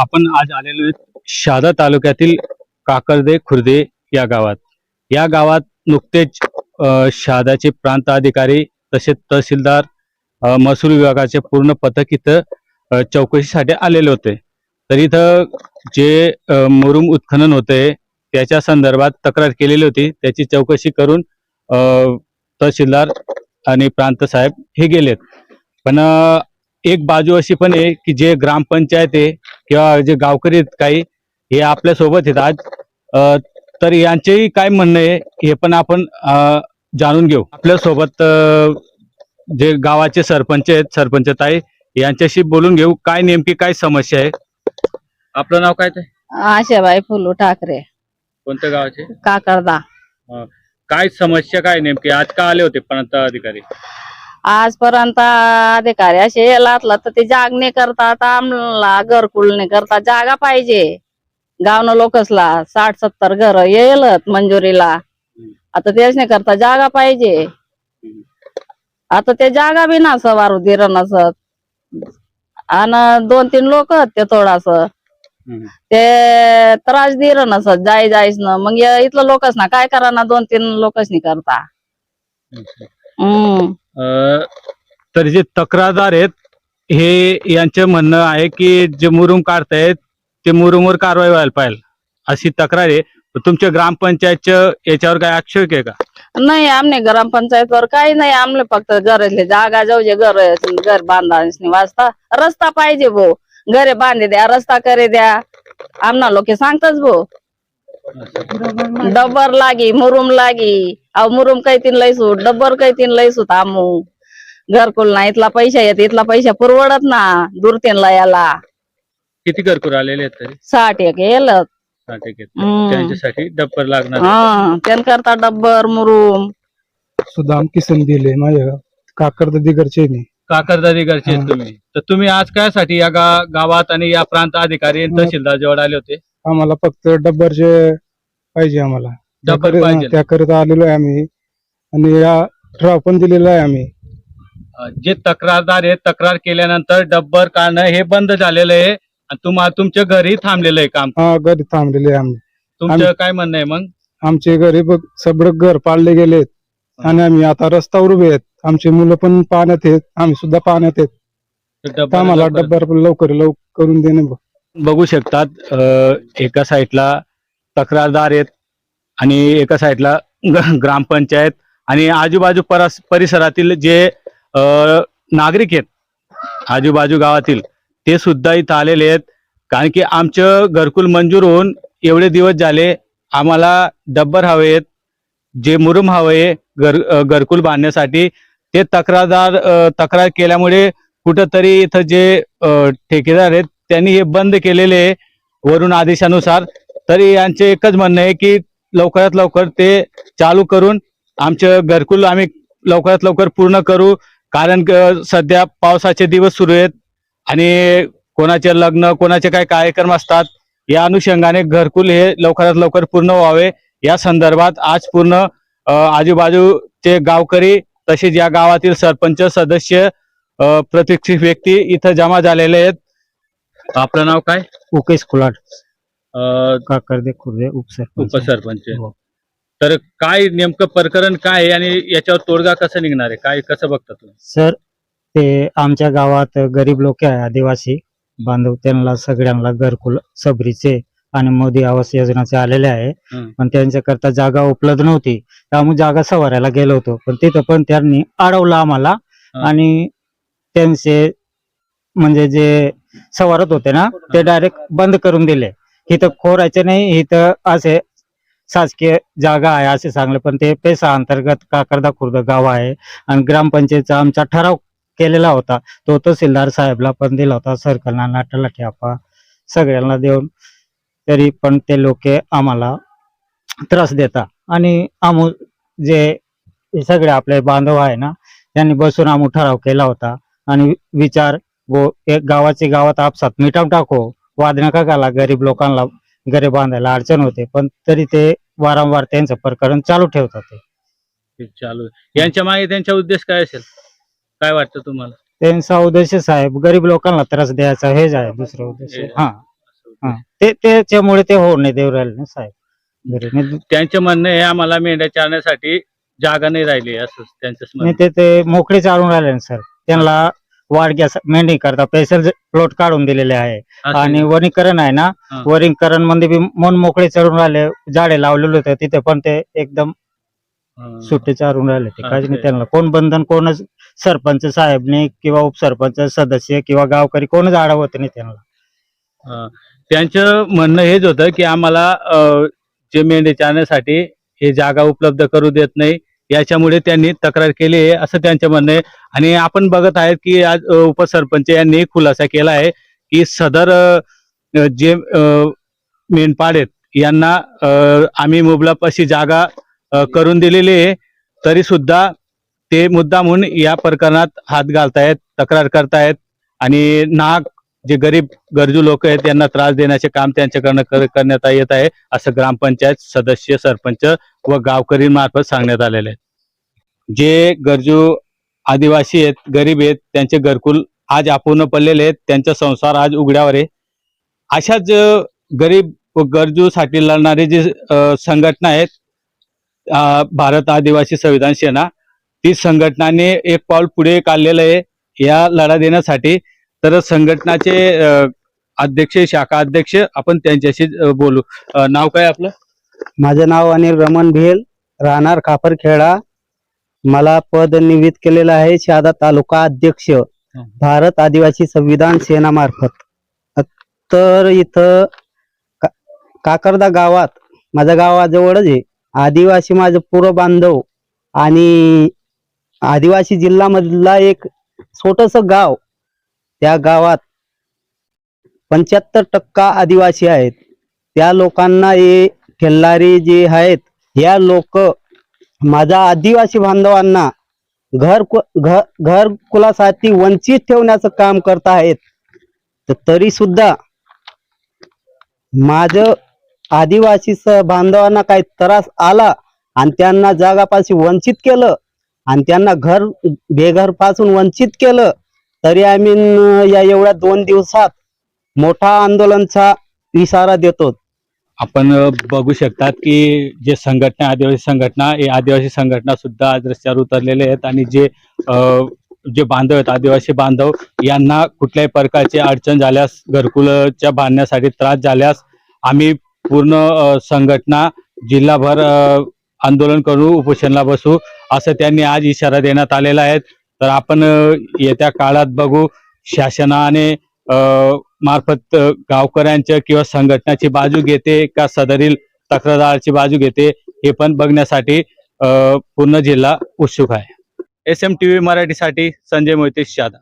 आपण आज आलेलो आहे शहादा तालुक्यातील काकर्दे खुर्दे या गावात. या गावात नुकतेच शहादाचे प्रांत अधिकारी तसेच तहसीलदार महसूल विभागाचे पूर्ण पथक इथं चौकशीसाठी आलेले होते. तर इथं जे मुरुम उत्खनन होते त्याच्या संदर्भात तक्रार केलेली होती. त्याची चौकशी करून तहसीलदार आणि प्रांत साहेब हे गेलेत. पण एक बाजू अशी पण आहे की जे ग्रामपंचायत आहे किंवा जे गावकरी आहेत काही हे आपल्यासोबत आहेत आज. तर यांचेही काय म्हणणं आहे हे पण आपण जाणून घेऊ. आपल्यासोबत जे गावाचे सरपंच आहेत सरपंच ताई यांच्याशी बोलून घेऊ. काय नेमकी काय समस्या आहे? आपलं नाव काय ते आशाबाई फुलू ठाकरे. कोणत्या गावाचे? काकरदा. काय समस्या काय नेमकी? आज का आले होते प्रांत अधिकारी? आजपर्यंत अधिकारी असे लातला तर ते जाग नाही करतात आमला नाही करता जागा पाहिजे. गावनं लोकसला साठ सत्तर घर येलत मंजुरीला. आता तेच नाही करता जागा पाहिजे. आता ते जागा बी नस वारू दिर नसत आणि दोन तीन लोक ते थोडास. ते त्रास दिर नसत जाय जायच ना मग इथलं लोकच ना काय करा ना दोन तीन लोकच नाही करता हम्म. तर जे तक्रारदार आहेत हे यांचं म्हणणं आहे की जे मुरुम काढतायत ते मुरुमवर कारवाई व्हायला पाहिजे. अशी तक्रार आहे. तुमच्या ग्रामपंचायतचं याच्यावर काय आक्षेप आहे का? नाही आमने ग्रामपंचायत वर काही नाही. आमले फक्त घरातले जागा जाऊ जे घर घर बांधा वाजता रस्ता पाहिजे भो घरे बांधे द्या रस्ता करे द्या. आमना लोक सांगताच भो डब्बर लागी मुरुम लागी. अहो मुरुम काही तीन लयसू डब्बर काही तीन लयसू आमू घरकुल ना इथला पैसा येत इथला पैसा पुरवडत ना दूरतीनला याला. किती घरकुर आलेले आहेत तरी? साठ एक येल हम्म. त्यांच्यासाठी डब्बर लागणार. हा त्यान करता डब्बर मुरुम. सुदाम किसन दिले माझ्या काकर्द दिगरचे मी काकरदारी घरचे आहेत हा. तुम्ही. तर तुम्ही आज कायसाठी या गा- गावात आणि या प्रांत अधिकारी आणि तहसीलदार जवळ आले होते? आम्हाला फक्त डब्बरचे पाहिजे आम्हाला. डब्बर त्याकरिता- पाहिजे. त्याकरिता आलेलो आहे आम्ही. आणि या ठराव पण दिलेला आहे आम्ही. जे तक्रारदार आहेत तक्रार केल्यानंतर डब्बर काढणं हे बंद झालेलं आहे. आणि तुम्हा तुमच्या घरी थांबलेलं आहे काम. हा घरी थांबलेले आहे आम्ही. तुमचं आम्ही- काय म्हणणं आहे मग? आमचे घरी बघ सगळं घर पाडले गेलेत. आणि आम्ही आता रस्त्यावर उभे आहेत. आमची मुलं पण पाण्यात आहेत. आम्ही सुद्धा पाण्यात आहेत. तर तर डब्बर आम्हाला लवकर- डब्बर लवकर लवकर करून देणे बघ. बघू शकतात अ, एका साईडला तक्रारदार आहेत आणि एका साईडला ग- ग्रामपंचायत आणि आजूबाजू परस परिसरातील जे नागरिक आहेत आजूबाजू गावातील ते सुद्धा इथं आलेले आहेत. कारण की आमचं घरकुल मंजूर होऊन एवढे दिवस झाले आम्हाला डब्बर हवे आहेत जे मुरुम हवे घर घरकुल बांधण्यासाठी. ते तक्रारदार तक्रार केल्यामुळे कुठंतरी इथं जे ठेकेदार आहेत त्यांनी हे बंद केलेले आहे वरून आदेशानुसार. तरी यांचे एकच म्हणणं आहे की लवकरात लवकर ते चालू करून आमचे घरकुल आम्ही लवकरात लवकर पूर्ण करू. कारण सध्या पावसाचे दिवस सुरू आहेत आणि कोणाचे लग्न कोणाचे काय कार्यक्रम असतात या अनुषंगाने घरकुल हे लवकरात लवकर पूर्ण व्हावे. या संदर्भात आज पूर्ण आजूबाजूचे गावकरी तसेच या गावातील सरपंच सदस्य प्रतीक्षित व्यक्ती इथं जमा झालेले आहेत. आपलं नाव काय? मुकेश कुलाट. अ, काकर्दे खुर्दे उपसरपंच. उपसरपंच. हो. तर काय नेमकं प्रकरण काय आहे आणि याच्यावर तोडगा कसं निघणार आहे? काय कसं बघता तुम्ही? सर ते आमच्या गावात गरीब लोक आहे आदिवासी. बांधव त्यांना सगळ्यांना घरकुल सबरीचे आणि मोदी आवास योजनाचे आलेले आहे. हम्म. पण त्यांच्याकरता जागा उपलब्ध नव्हती. त्यामुळे जागा सवारायला गेलो होतो. पण तिथं पण त्यांनी अडवलं आम्हाला. हा. आणि त्यांचे म्हणजे जे सवारत होते ना ते डायरेक्ट बंद करून दिले. इथं खोरायचं नाही इथं असे शासकीय जागा आहे असे सांगले. पण ते पेसा अंतर्गत काकरदा खुर्द गाव आहे आणि ग्रामपंचायतचा आमचा ठराव केलेला होता. तो तहसीलदार साहेबला पण दिला होता. सर्कलना नाटाला ठेपा सगळ्यांना देऊन. तरी पण ते लोक आम्हाला त्रास देता. आणि आमू जे सगळे आपले बांधव आहे ना त्यांनी बसून आमू ठराव केला होता. आणि विचार गो एक गावाचे गावात आपसात मिटाव टाको. वाद नका घाला. गरीब लोकांना घरे बांधायला अडचण होते पण तरी ते वारंवार त्यांचं प्रकरण चालू ठेवतात ते. हे चालू. आहे. यांच्या मागे त्यांचा उद्देश काय असेल? काय वाटतं तुम्हाला? त्यांचा उद्देश साहेब गरीब लोकांना त्रास द्यायचा हेच आहे दुसरं उद्देश. हे- हा हा. ते त्याच्यामुळे ते होऊ नाही देऊ राहिले ना साहेब. नाही त्यांचं म्हणणं आहे आम्हाला मेंढ्या चारण्यासाठी जागा नाही राहिली असं त्यांचं नाही ते ते मोकळे चालून राहिले ना सर. त्यांना वाढ मेंढी करता स्पेशल प्लॉट काढून दिलेले आहे. आणि वनीकरण आहे ना हा. वनीकरणमध्ये बी मन मोकळे चढून राहिले झाडे लावलेले होते तिथे पण ते एकदम हा. सुट्टे चारून राहिले ते. काहीच नाही. त्यांना. कोण बंधन कोणच सरपंच साहेबने किंवा उपसरपंच सदस्य किंवा गावकरी कोणच अडवत नाही त्यांना. त्यांचं म्हणणं हेच होतं की आम्हाला अं, जे मेंढे चारण्यासाठी हे जागा उपलब्ध करू देत नाही. याच्यामुळे त्यांनी तक्रार केली आहे असं त्यांचं म्हणणं आहे आणि आपण बघत आहेत की आज उपसरपंच यांनी खुलासा केला आहे की सदर जे मेंढपाड मेंढपाळ आहेत यांना आम्ही मुबलक अशी जागा करून दिलेली आहे तरी सुद्धा ते मुद्दा म्हणून या प्रकरणात हात घालतायत तक्रार करतायत आणि नाग जे गरीब गरजू लोक आहेत त्यांना त्रास देण्याचे काम त्यांच्याकडनं करण्यात येत आहे असं ग्रामपंचायत सदस्य सरपंच व गावकरी मार्फत सांगण्यात आलेले आहेत. जे गरजू आदिवासी आहेत गरीब आहेत त्यांचे घरकुल आज अपूर्ण पडलेले आहेत त्यांचा संसार आज उघड्यावर आहे. अशाच गरीब व गरजूसाठी लढणारी जी संघटना आहेत भारत आदिवासी संविधान सेना ती संघटनाने एक पाऊल पुढे काढलेलं आहे. या लढा देण्यासाठी तर संघटनाचे अध्यक्ष शाखा अध्यक्ष आपण त्यांच्याशी बोलू. नाव काय आपलं? माझं नाव अनिल रमण भेल राहणार खापरखेडा मला पद निवित केलेलं आहे शहादा तालुका अध्यक्ष भारत आदिवासी संविधान सेना मार्फत. तर इथं का- काकरदा गावात माझ्या गावाजवळच आहे. आदिवासी माझं पूर्व बांधव आणि आदिवासी जिल्ह्यामधला एक छोटस गाव त्या गावात पंच्याहत्तर टक्का आदिवासी आहेत. त्या लोकांना हे ठेल्लारी जे आहेत या लोक माझ्या आदिवासी बांधवांना घर कु- घर घरकुलासाठी वंचित ठेवण्याचं काम करत आहेत. तर तरी सुद्धा माझं आदिवासी स- बांधवांना काही त्रास आला आणि त्यांना जागापाशी वंचित केलं आणि त्यांना घर बेघरपासून वंचित केलं तरी आम्ही या एवढ्या दोन दिवसात मोठा आंदोलनचा इशारा देतो. आपण बघू शकतात की जे संघटना आदिवासी संघटना हे आदिवासी संघटना सुद्धा आज रस्त्यावर उतरलेले आहेत आणि जे जे बांधव आहेत आदिवासी बांधव यांना कुठल्याही प्रकारची अडचण झाल्यास घरकुलच्या बांधण्यासाठी त्रास झाल्यास आम्ही पूर्ण संघटना जिल्हाभर आंदोलन करू उपोषणला बसू असं त्यांनी आज इशारा देण्यात आलेला आहे. तर आपण येत्या काळात बघू शासनाने मार्फत गावकऱ्यांच्या किंवा संघटनाची बाजू घेते का सदरील तक्रारदाराची बाजू घेते हे पण बघण्यासाठी पूर्ण जिल्हा उत्सुक आहे. एस एम टी व्ही मराठीसाठी संजय मोहितेश शादा.